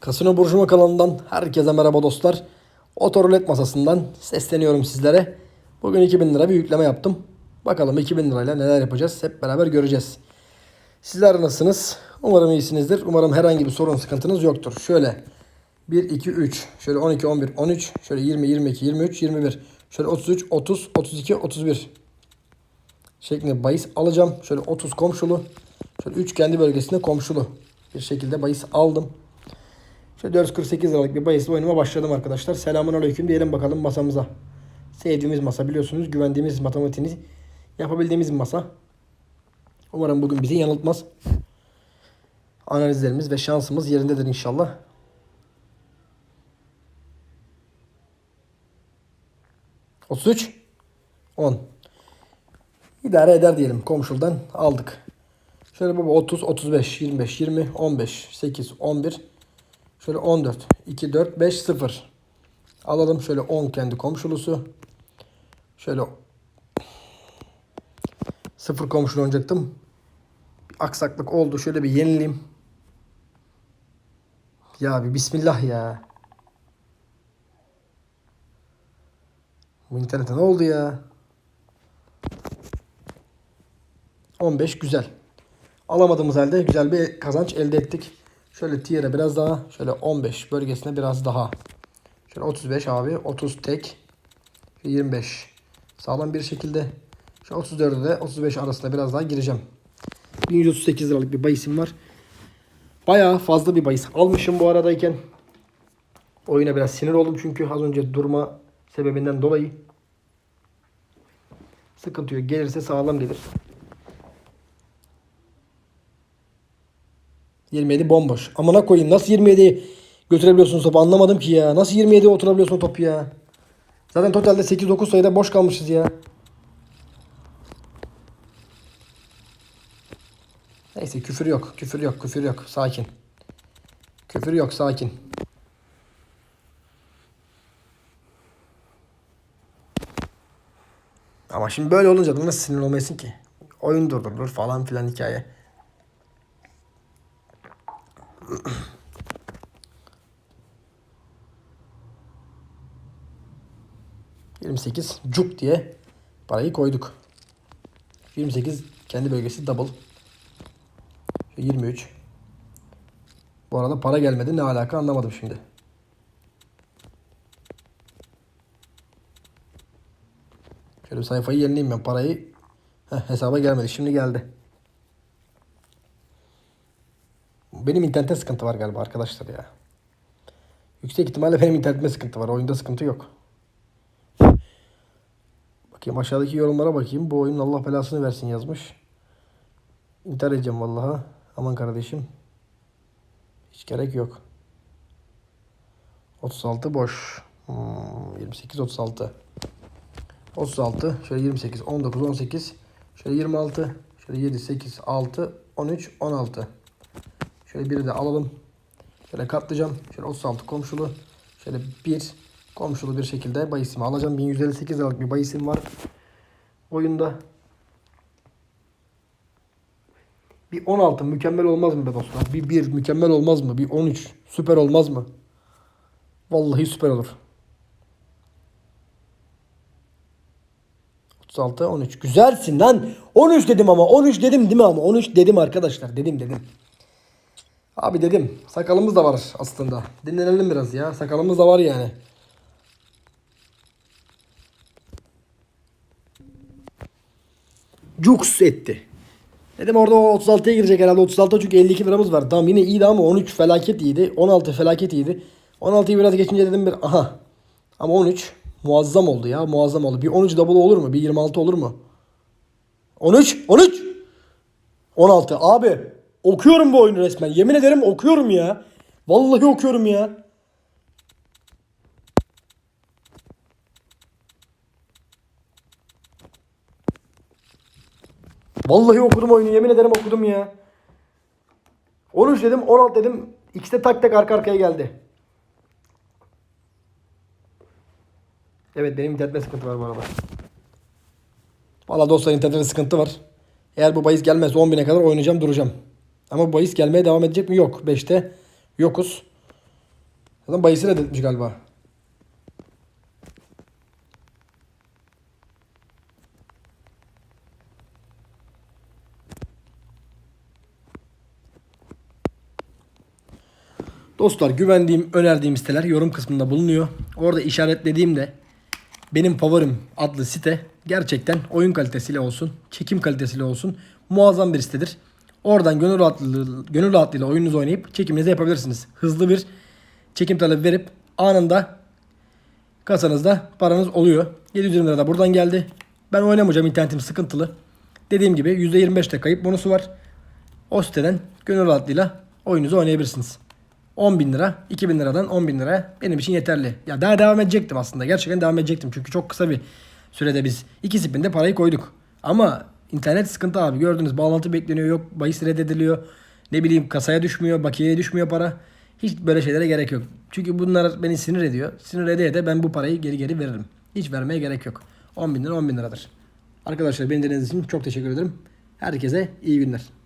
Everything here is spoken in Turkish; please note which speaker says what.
Speaker 1: Kasino Burjuva kanalından herkese merhaba dostlar. Otorulet masasından sesleniyorum sizlere. Bugün 2000 lira bir yükleme yaptım. Bakalım 2000 lirayla neler yapacağız hep beraber göreceğiz. Sizler nasılsınız? Umarım iyisinizdir. Umarım herhangi bir sorun sıkıntınız yoktur. Şöyle 1, 2, 3. Şöyle 12, 11, 13. Şöyle 20, 22, 23, 21. Şöyle 33, 30, 32, 31. Şeklinde bahis alacağım. Şöyle 30 komşulu. Şöyle 3 kendi bölgesinde komşulu. Bir şekilde bahis aldım. Şöyle 448 liralık bir bahisle oyunuma başladım arkadaşlar. Selamun aleyküm diyelim bakalım masamıza. Sevdiğimiz masa biliyorsunuz. Güvendiğimiz matematiğini yapabildiğimiz masa. Umarım bugün bizi yanıltmaz. Analizlerimiz ve şansımız yerindedir inşallah. Otuz üç. On. İdare eder diyelim. Komşuldan aldık. Şöyle baba 30, 35, 25, 20, 15, 8, 11. Şöyle 14, 2, 4, 5, 0. Alalım şöyle 10 kendi komşulusu. Şöyle 0 komşulu oynayacaktım. Bir aksaklık oldu. Şöyle bir yenileyim. Ya bir bismillah ya. Bu internete ne oldu ya? 15 güzel. Alamadığımız halde güzel bir kazanç elde ettik. Şöyle tier'e biraz daha. Şöyle 15 bölgesine biraz daha. Şöyle 35 abi. 30 tek. 25. Sağlam bir şekilde. Şu 34'e de 35 arasında biraz daha gireceğim. 1138 liralık bir bahisim var. Bayağı fazla bir bahis almışım bu aradayken. Oyuna biraz sinir oldum çünkü az önce durma sebebinden dolayı. Sıkıntı yok. Gelirse sağlam gelir. 27 bomboş. Amına koyayım nasıl 27 götürebiliyorsun topu anlamadım ki ya. Nasıl 27'ye oturabiliyorsun topu ya. Zaten totalde 8-9 sayıda boş kalmışız ya. Neyse küfür yok. Küfür yok. Küfür yok. Sakin. Küfür yok. Sakin. Ama şimdi böyle olunca da nasıl sinir olmayasın ki? Oyun durdurulur falan filan hikaye. 28 cuk diye parayı koyduk. 28 kendi bölgesi double. 23. Bu arada para gelmedi. Ne alaka anlamadım şimdi. Şöyle sayfayı yenileyim ben. Parayı Heh, hesaba gelmedi. Şimdi geldi. Benim internette sıkıntı var galiba arkadaşlar ya. Yüksek ihtimalle benim internetimde sıkıntı var. Oyunda sıkıntı yok. Bakayım aşağıdaki yorumlara bakayım. Bu oyunun Allah belasını versin yazmış. İntihar edeceğim vallaha. Aman kardeşim. Hiç gerek yok. 36 boş. Hmm, 28 36. 36 şöyle 28 19 18 şöyle 26 şöyle 7 8 6 13 16. Şöyle biri de alalım. Şöyle katlayacağım. Şöyle 36 komşulu. Şöyle bir komşulu bir şekilde bahisimi alacağım. 1158 liralık bir bahisim var. Oyunda. Bir 16 mükemmel olmaz mı be dostlar? Bir 1 mükemmel olmaz mı? Bir 13 süper olmaz mı? Vallahi süper olur. 36 13. Güzelsin lan. 13 dedim ama. 13 dedim değil mi ama? 13 dedim arkadaşlar. Dedim dedim. Abi dedim. Sakalımız da var aslında. Dinlenelim biraz ya. Sakalımız da var yani. Cux etti. Dedim orada o 36'ya girecek herhalde. 36 çünkü 52 liramız var. Tamam yine iyiydi ama 13 felaket iyiydi. 16 felaket iyiydi. 16'yı biraz geçince dedim bir aha. Ama 13 muazzam oldu ya. Muazzam oldu. Bir 13 double olur mu? Bir 26 olur mu? 13 13 16 abi okuyorum bu oyunu resmen. Yemin ederim okuyorum ya. Vallahi okuyorum ya. Vallahi okudum oyunu. Yemin ederim okudum ya. 13 dedim, 16 dedim. İkisi de tak tak arka arkaya geldi. Evet benim internette sıkıntı var bu arada. Valla dostlar internette sıkıntı var. Eğer bu bahis gelmezse 10.000'e kadar oynayacağım duracağım. Ama bahis gelmeye devam edecek mi? Yok. 5'te yokuz. Adam bayısı reddetmiş galiba. Dostlar güvendiğim, önerdiğim siteler yorum kısmında bulunuyor. Orada işaretlediğimde benim favorim adlı site gerçekten oyun kalitesiyle olsun, çekim kalitesiyle olsun muazzam bir sitedir. Oradan gönül rahatlığı, gönül rahatlığıyla oyununuzu oynayıp çekiminizi yapabilirsiniz. Hızlı bir çekim talebi verip anında kasanızda paranız oluyor. 720 lira da buradan geldi. Ben oynamayacağım internetim sıkıntılı. Dediğim gibi %25'te kayıp bonusu var. O siteden gönül rahatlığıyla oyununuzu oynayabilirsiniz. 10 bin lira, 2000 liradan 10 bin liraya benim için yeterli. Ya daha devam edecektim aslında. Gerçekten devam edecektim. Çünkü çok kısa bir sürede biz iki spinde parayı koyduk. Ama internet sıkıntı abi. Gördünüz bağlantı bekleniyor. Yok bahis reddediliyor. Ne bileyim kasaya düşmüyor. Bakiyeye düşmüyor para. Hiç böyle şeylere gerek yok. Çünkü bunlar beni sinir ediyor. Sinir edeye de ben bu parayı geri geri veririm. Hiç vermeye gerek yok. 10 bin lira 10 bin liradır. Arkadaşlar beni dinlediğiniz için çok teşekkür ederim. Herkese iyi günler.